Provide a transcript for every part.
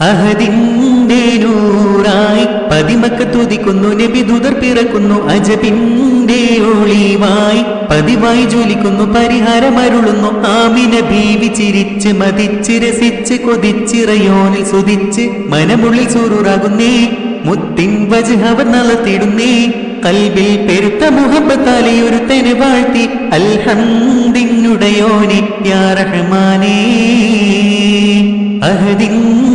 അഹദിന്റെ നൂറായി പതിമക്ക തുതിക്കുന്നു നബി ദുതർ പിറക്കുന്നു അജബിന്റെ ഒളിവായി പതിവായി ജോലിക്കുന്നു പരിഹാരമരുളുന്നു ആമിന ബീവി ചിരിച്ച് മതിച്ച് രസിച്ച് കൊതിച്ചിറയോനിൽ സുതിച്ച് മനമുള്ളിൽ സൂറുറാകുന്നേ മുത്തിൻ വജഹവർ നളത്തിടുന്നേ കൽബിൽ പെരുത്ത മുഹബത്താലി ഒരു തെനെ വാഴ്ത്തി അൽഹംദിനുടയോനെ യാ റഹ്മാനേ. അഹദിന്റെ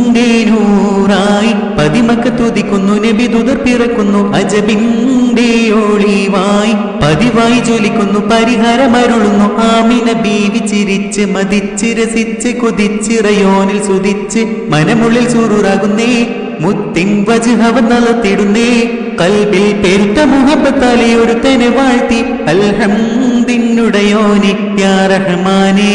നൂറായി പതിമക്ക തുതിക്കുന്നു നബി ദുതർ പിറക്കുന്നു അജബിന്റെ ഒളിവായി പതിവായി ജോലിക്കുന്നു പരിഹാരമരുളുന്നു ആമിന ബീവി ചിരിച്ച് മതിച്ച് രസിച്ച് കൊതിച്ചിറയോനിൽ സുതിച്ച് മനമുള്ളിൽ സൂറുറാകുന്നേ മുത്തിൻ വജുഹവ നളത്തിടുന്നേ കൽബിൽ പെരുത്ത മുഹബത്താലെ ഒരു തന്നെ വാഴ്ത്തി അൽഹംദിനുടയോനെ യാ റഹ്മാനേ.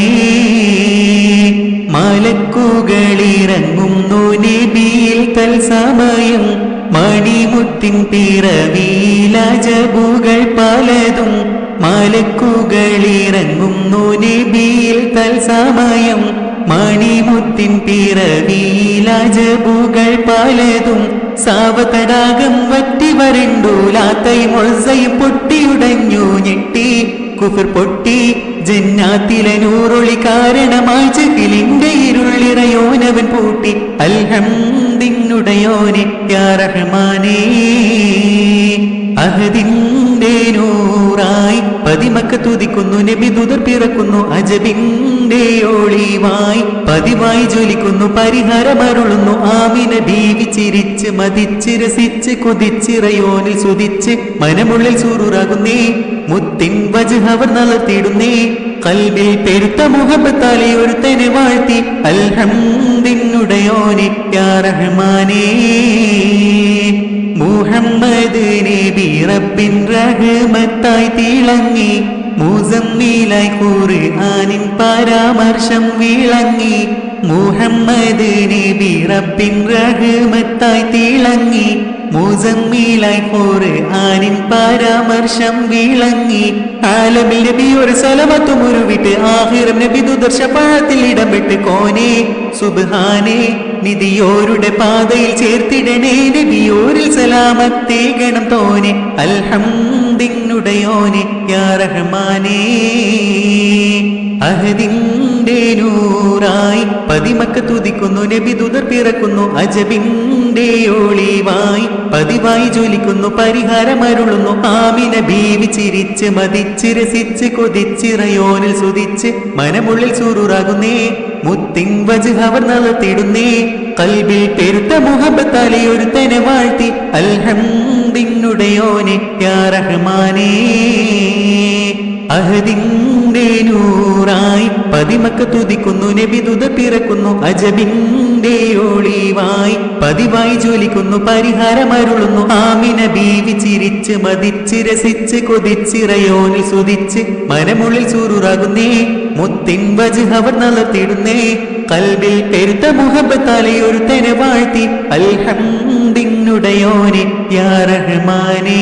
മലക്കുകളിറങ്ങുന്നു നബിയിൽ തൽസമയം മണിമുത്തിൻ പിറവീലജബുകൾ പലതും മലക്കുകളിറങ്ങുന്നു നബിയിൽ തൽസമയം മണിമുത്തിൻ പിറവിയിലജബുകൾ പലതും സാവതടാകം വറ്റി വരണ്ടൂലാത്തയും ഒൾസയും പൊട്ടിയുടഞ്ഞു ഞെട്ടി. കുഫർ പൊട്ടി. ജന്നാത്തിലെ നൂറൊളി കാരണമായി ചകിലിന്റെ ഇരുളിറയോനവൻ പൂട്ടി. അൽഹംദിനുടയോനെ യാറഹ്മാനേ അഹദിന്റെ നൂറായി പതിമക്ക തുതിക്കുന്നു നബി ദുതർ പിറക്കുന്നു ഒളിവായി പതിവായി ജ്വലിക്കുന്നു പരിഹാരമരുളുന്നു. ആമിനെ ബീവി ചിരിച്ച് മതിച്ച് രസിച്ച് കൊതിച്ചിറയോനിൽ സുതിച്ച് മനമുള്ളിൽ സൂറുറാകുന്നേ മുത്തിൻ വജുഹവർ നളർത്തിയിടുന്നേ. കൽവിൽ പെരുത്ത മുഹബത്താലെ ഒരു തെനെ വാഴ്ത്തി. അൽഹംദിനുടയോനെ യാറഹ്മാനേ മുഹമ്മദ് നബി റബ്ബിൻ റഹ്മത്തായി തിളങ്ങി. മുസമ്മീലായി ഖുർആനിൻ പരാമർശം വിളങ്ങി. മുഹമ്മദ് നബി റബ്ബിൻ റഹ്മത്തായി തിളങ്ങി. മുസമ്മീലായി ഖുർആനിൻ പരാമർശം വിളങ്ങി. ആലമിൽ നബി ഒരു സലമത്തും ഉരുവിട്ട് ആഹിറം നബി ദുദർശപാഴത്തിൽ ഇടം വിട്ട് കോനെ. സുബ്ഹാനെ നിധിയോരുടെ പാതയിൽ ചേർത്തിടണേ നബിയോരിൽ സലാമത്തേ ഗണം തോനെ. അൽഹംദിങ്ങുടയോനെ യാ റഹ്മാനേ. അഹദിന്റെ നൂറായി. പതിമക്ക തുതിക്കുന്നു നബി ദുതർ പിറക്കുന്നു അജബിന്റെ ഒളിവായി. പതിവായി ജോലിക്കുന്നു പരിഹാരമരുളുന്നു ആമിന ബീവി ചിരിച്ച് മതിച്ച് രസിച്ച് കൊതിച്ചിറയോനിൽ സുതിച്ച് മനമുള്ളിൽ സൂറുറാകുന്നേ. മുത്തിൻ വജ്ഹവർ നളത്തിടുന്നേ കൽബിൽ പെരുത്ത മുഹബത്താലെ തന്നെ വാഴ്ത്തി. അൽഹംദിനുടയോനെ യാ റഹ്മാനേ. അഹദിന്റെ നൂറായി പതിമക്ക തുതിക്കുന്നു നബി ദുത പിറക്കുന്നു. അജബിന്റെ ഒളിവായി പതിവായി ജോലിക്കുന്നു പരിഹാരമരുളുന്നു ആമിന ബീവി ചിരിച്ച് മതിച്ച് രസിച്ച് കൊതിച്ചിറയോനിൽ സുതിച്ച് മനമുള്ളിൽ ചൂറുറാകുന്നേ മുത്തിൻ വജ് അവർ നളത്തിടുന്നേ കൽബിൽ പെരുത്ത മുഹബത്താലെ ഒരു തെനെ വാഴ്ത്തി. അൽഹംദിനുടയോനെ യാ റഹ്മാനേ.